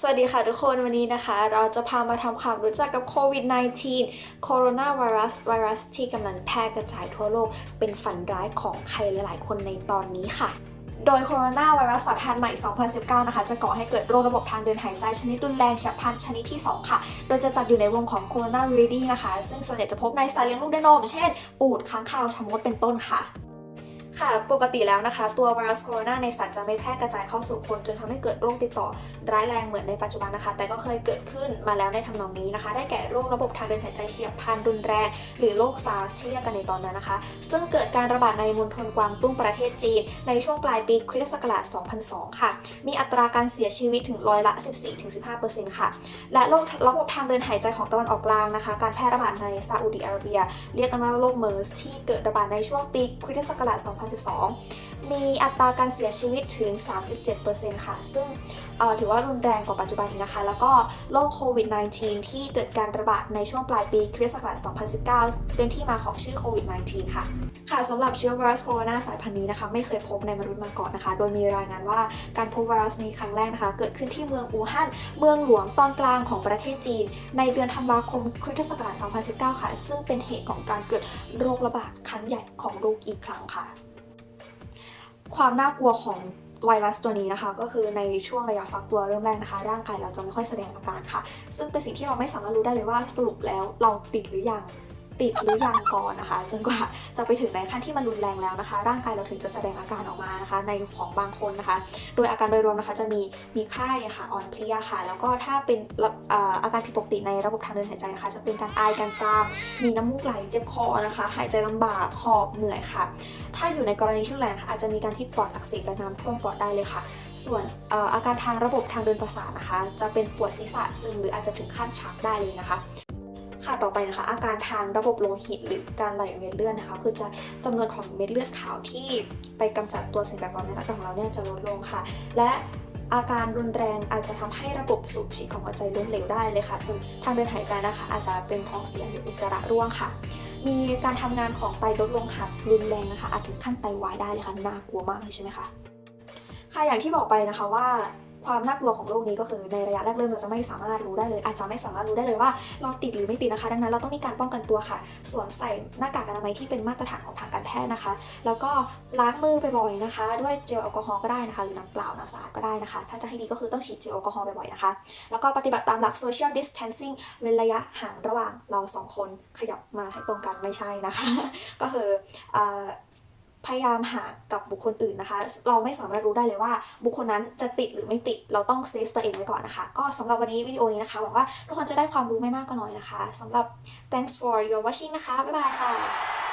สวัสดีค่ะทุกคนวันนี้นะคะ เราจะพามาทำความรู้จักกับโควิด -19 โคโรนาไวรัสไวรัสที่กำลังแพร่กระจายทั่วโลก เป็นฝันร้ายของใครหลายๆ คนในตอนนี้ค่ะ โดยโคโรนาไวรัสสายพันธุ์ใหม่ 2019 นะคะ จะก่อให้เกิดโรคระบบทางเดินหายใจชนิดรุนแรงฉับพลันชนิดที่ 2 ค่ะ โดยจะจัดอยู่ในวงของโคโรนาวิริดีนะคะ ซึ่งส่วนใหญ่จะพบในสัตว์เลี้ยงลูกด้วยนม เช่น อูฐค้างคาวชะมดเป็นต้นค่ะ ค่ะ ปกติแล้วนะคะ ตัวไวรัสโคโรนาในสัตว์จะไม่แพร่กระจายเข้าสู่คน จนทำให้เกิดโรคติดต่อร้ายแรงเหมือนในปัจจุบันนะคะ แต่ก็เคยเกิดขึ้นมาแล้วในทำนองนี้นะคะ ได้แก่โรคระบบทางเดินหายใจเฉียบพลันรุนแรง หรือโรคซาร์สที่เรียกกันในตอนนั้นนะคะ ซึ่งเกิดการระบาดในมณฑลกวางตุ้งประเทศจีน ในช่วงปลายปีคริสต์ศักราช 2002 ค่ะ มีอัตราการเสียชีวิตถึงร้อยละ 14-15%ค่ะ และโรคระบบทางเดินหายใจของตะวันออกกลางนะคะ การแพร่ระบาดในซาอุดิอาระเบีย เรียกกันว่าโรคเมอร์สที่เกิดระบาดในช่วงปีคริสตศักราช2012 มีอัตราการเสียชีวิตถึง 37%ค่ะ ซึ่งถือว่ารุนแรงกว่าปัจจุบันอีกนะคะ แล้วก็โรคโควิด -19 ที่เกิดการระบาดในช่วงปลายปีคริสต์ศักราช 2019 เป็นที่มาของชื่อโควิด -19 ค่ะ ค่ะสำหรับเชื้อไวรัสโคโรนาสายพันธุ์นี้นะคะ ไม่เคยพบในมนุษย์มาก่อนนะคะ โดยมีรายงานว่าการพบไวรัสนี้ครั้งแรกนะคะ เกิดขึ้นที่เมืองอู่ฮั่น เมืองหลวงตอนกลางของประเทศจีน ในเดือนธันวาคมคริสต์ศักราช 2019 ค่ะ ซึ่งเป็นเหตุของการเกิดโรคระบาดครั้งใหญ่ของโลกอีกครั้งค่ะ ความน่ากลัวของไวรัสตัวนี้นะคะ ก็คือในช่วงระยะฟักตัวเริ่มแรกนะคะ ร่างกายเราจะไม่ค่อยแสดงอาการค่ะ ซึ่งเป็นสิ่งที่เราไม่สามารถรู้ได้เลยว่าสรุปแล้วเราติดหรือยัง ติดหรือยังก่อนนะคะ จนกว่าจะไปถึงในขั้นที่มันรุนแรงแล้วนะคะ ร่างกายเราถึงจะแสดงอาการออกมานะคะ ในของบางคนนะคะ โดยอาการโดยรวมนะคะจะมีมีไข้ค่ะอ่อนเพลียค่ะ แล้วก็ถ้าเป็นอออาการผิดปกติในระบบทางเดินหายใจนะคะ จะเป็นการไอการจามมีน้ำมูกไหลเจ็บคอนะคะ หายใจลำบากหอบเหนื่อยค่ะ ถ้าอยู่ในกรณีที่รุนแรงค่ะอาจจะมีการที่ปอดอักเสบและน้ำท่วมปอดได้เลยค่ะส่วนเอ่ออาการทางระบบทางเดินประสาทนะคะ จะเป็นปวดศีรษะซึมหรืออาจจะถึงขั้นชักได้เลยนะคะ ค่ะต่อไปนะคะ อาการทางระบบโลหิตหรือการไหลเวียนเลือดนะคะ คือจะจำนวนของเม็ดเลือดขาวที่ไปกำจัดตัวสิ่งแปลกปลอมในร่างกายของเราเนี่ยจะลดลงค่ะ และอาการรุนแรงอาจจะทำให้ระบบสูบฉีดของหัวใจล้มเหลวได้เลยค่ะซึ่งทางเดินหายใจนะคะ อาจจะเป็นท้องเสียหรืออุจจาระร่วงค่ะ มีการทำงานของไตลดลงค่ะรุนแรงนะคะอาจถึงขั้นไตวายได้เลยค่ะน่ากลัวมากเลยใช่ไหมคะค่ะอย่างที่บอกไปนะคะว่า ความน่ากลัวของโรคนี้ก็คือในระยะแรกเริ่มเราจะไม่สามารถรู้ได้เลย อาจจะไม่สามารถรู้ได้เลยว่าเราติดหรือไม่ติดนะคะ ดังนั้นเราต้องมีการป้องกันตัวค่ะสวมใส่หน้ากากอนามัยที่เป็นมาตรฐานของทางการแพทย์นะคะ แล้วก็ล้างมือบ่อยๆนะคะ ด้วยเจลแอลกอฮอล์ก็ได้นะคะ หรือน้ำเปล่าน้ำสะอาดก็ได้นะคะ ถ้าจะให้ดีก็คือต้องฉีดเจลแอลกอฮอล์บ่อยๆนะคะ แล้วก็ปฏิบัติตามหลัก social distancing เว้นระยะห่างระหว่างเราสองคนขยับมาให้ตรงกันไม่ใช่นะคะ ก็คือ พยายามหากับบุคคลอื่นนะคะ เราไม่สามารถรู้ได้เลยว่า บุคคลนั้นจะติดหรือไม่ติด เราต้องเซฟตัวเองไว้ก่อนนะคะ ก็สำหรับวันนี้วิดีโอนี้นะคะหวังว่าทุกคนจะได้ความรู้ไม่มากก็น้อยนะคะสำหรับ thanks for your watching นะคะ บ๊ายบายค่ะ